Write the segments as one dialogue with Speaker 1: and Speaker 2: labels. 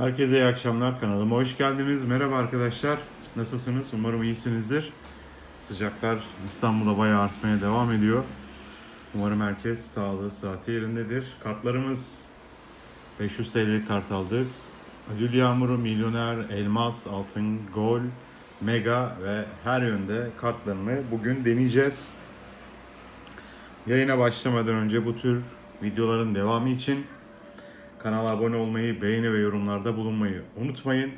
Speaker 1: Herkese iyi akşamlar kanalıma hoş geldiniz. Merhaba arkadaşlar. Nasılsınız? Umarım iyisinizdir. Sıcaklar İstanbul'da bayağı artmaya devam ediyor. Umarım herkes sağlığı, saati yerindedir. Kartlarımız 500 TL kart aldık. Ödül yağmuru, milyoner, elmas, altın, gol, mega ve her yönde kartlarını bugün deneyeceğiz. Yayına başlamadan önce bu tür videoların devamı için Kanala abone olmayı, beğeni ve yorumlarda bulunmayı unutmayın.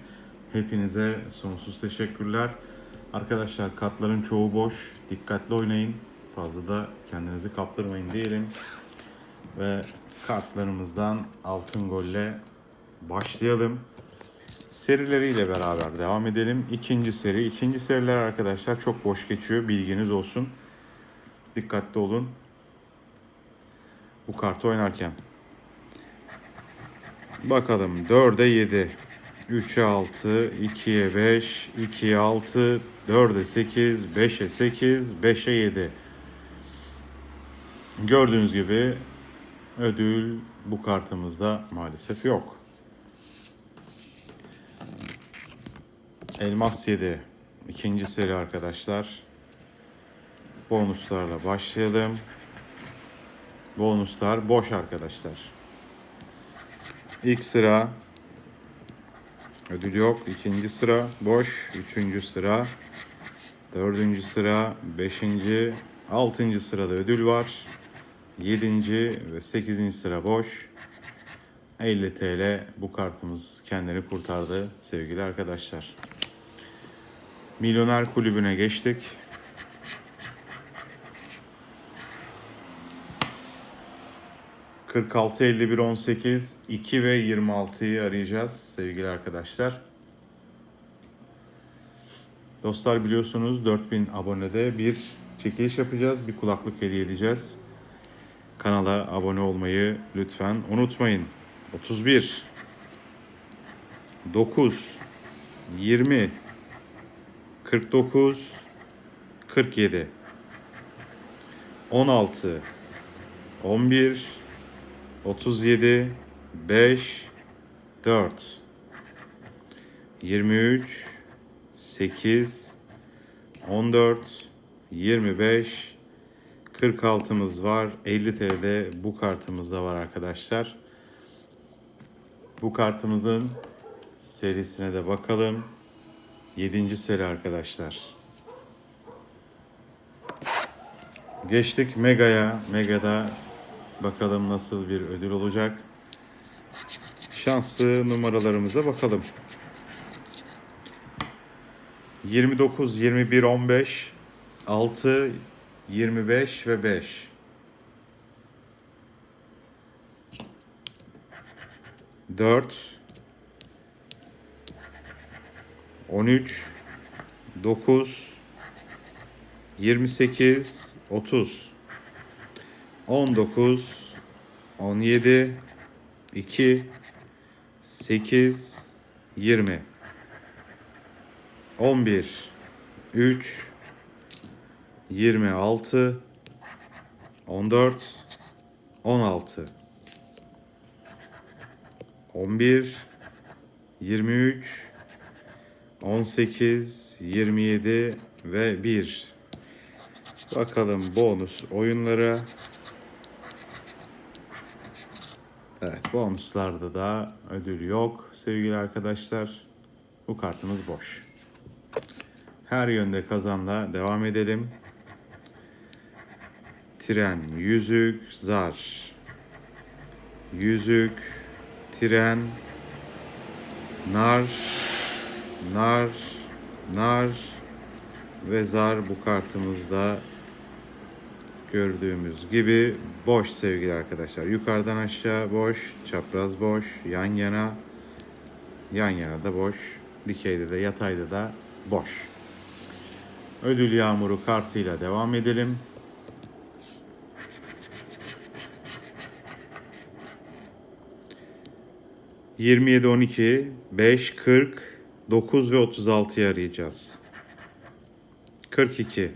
Speaker 1: Hepinize sonsuz teşekkürler. Arkadaşlar kartların çoğu boş. Dikkatli oynayın. Fazla da kendinizi kaptırmayın diyelim. Ve kartlarımızdan altın golle başlayalım. Serileriyle beraber devam edelim. İkinci seri. İkinci seriler arkadaşlar çok boş geçiyor. Bilginiz olsun. Dikkatli olun. Bu kartı oynarken. Bakalım 4'e 7, 3'e 6, 2'ye 5, 2'ye 6, 4'e 8, 5'e 8, 5'e 7. Gördüğünüz gibi ödül bu kartımızda maalesef yok. Elmas 7. ikinci seri arkadaşlar. Bonuslarla başlayalım. Bonuslar boş arkadaşlar. İlk sıra ödül yok. İkinci sıra boş. Üçüncü sıra. Dördüncü sıra. Beşinci. Altıncı sırada ödül var. Yedinci ve sekizinci sıra boş. 50 TL bu kartımız kendini kurtardı sevgili arkadaşlar. Milyoner kulübüne geçtik. ...46, 51, 18, 2 ve 26'yı arayacağız sevgili arkadaşlar. Dostlar biliyorsunuz 4000 abonede bir çekiliş yapacağız. Bir kulaklık hediye edeceğiz. Kanala abone olmayı lütfen unutmayın. 31 9 20 49 47 16 11 37 5 4 23 8 14 25 46'mız var. 50 TL'de bu kartımız da var arkadaşlar. Bu kartımızın serisine de bakalım. 7. seri arkadaşlar. Geçtik Mega'ya. Mega'da bakalım nasıl bir ödül olacak. Şanslı numaralarımıza bakalım. 29, 21, 15, 6, 25 ve 5. Dört, on üç, dokuz, yirmi sekiz, otuz, 19 17 2 8 20 11 3 26 14 16 11 23 18 27 ve 1 Bakalım bonus oyunlara. Evet bonuslarda da ödül yok sevgili arkadaşlar. Bu kartımız boş. Her yönde kazanla devam edelim. Tren, yüzük, zar. Yüzük, tren, nar, nar, nar ve zar bu kartımızda gördüğümüz gibi boş sevgili arkadaşlar. Yukarıdan aşağı boş, çapraz boş, yan yana, yan yana da boş, dikeyde de yatayda da boş. Ödül yağmuru kartıyla devam edelim. Yirmi yedi, on iki, beş, kırk, 9 ve 36'yı arayacağız. 42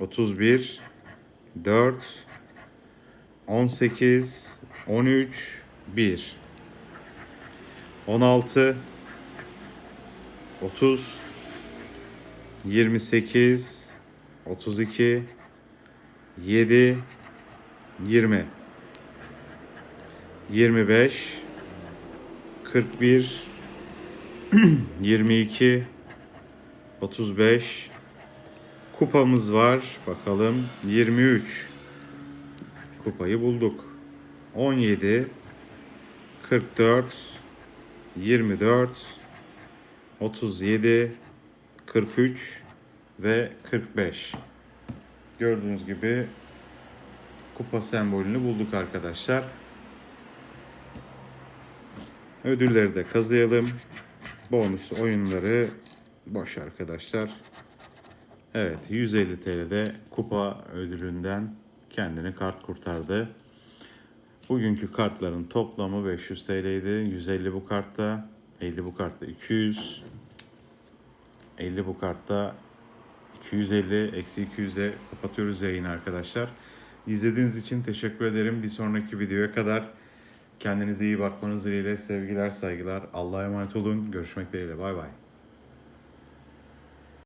Speaker 1: 31 4 18 13 1 16 30 28 32 7 20 25 41 22 35 kupamız var. Bakalım 23 kupayı bulduk. 17 44 24 37 43 ve 45 gördüğünüz gibi kupa sembolünü bulduk arkadaşlar. Ödülleri de kazıyalım. Bonus oyunları boş arkadaşlar. Evet 150 TL'de kupa ödülünden kendini kart kurtardı. Bugünkü kartların toplamı 500 TL'ydi. 150 bu kartta, 50 bu kartta 200, 50 bu kartta 250, eksi 200 ile kapatıyoruz yayını arkadaşlar. İzlediğiniz için teşekkür ederim. Bir sonraki videoya kadar kendinize iyi bakmanız dileğiyle sevgiler, saygılar. Allah'a emanet olun. Görüşmek dileğiyle. Bay bay.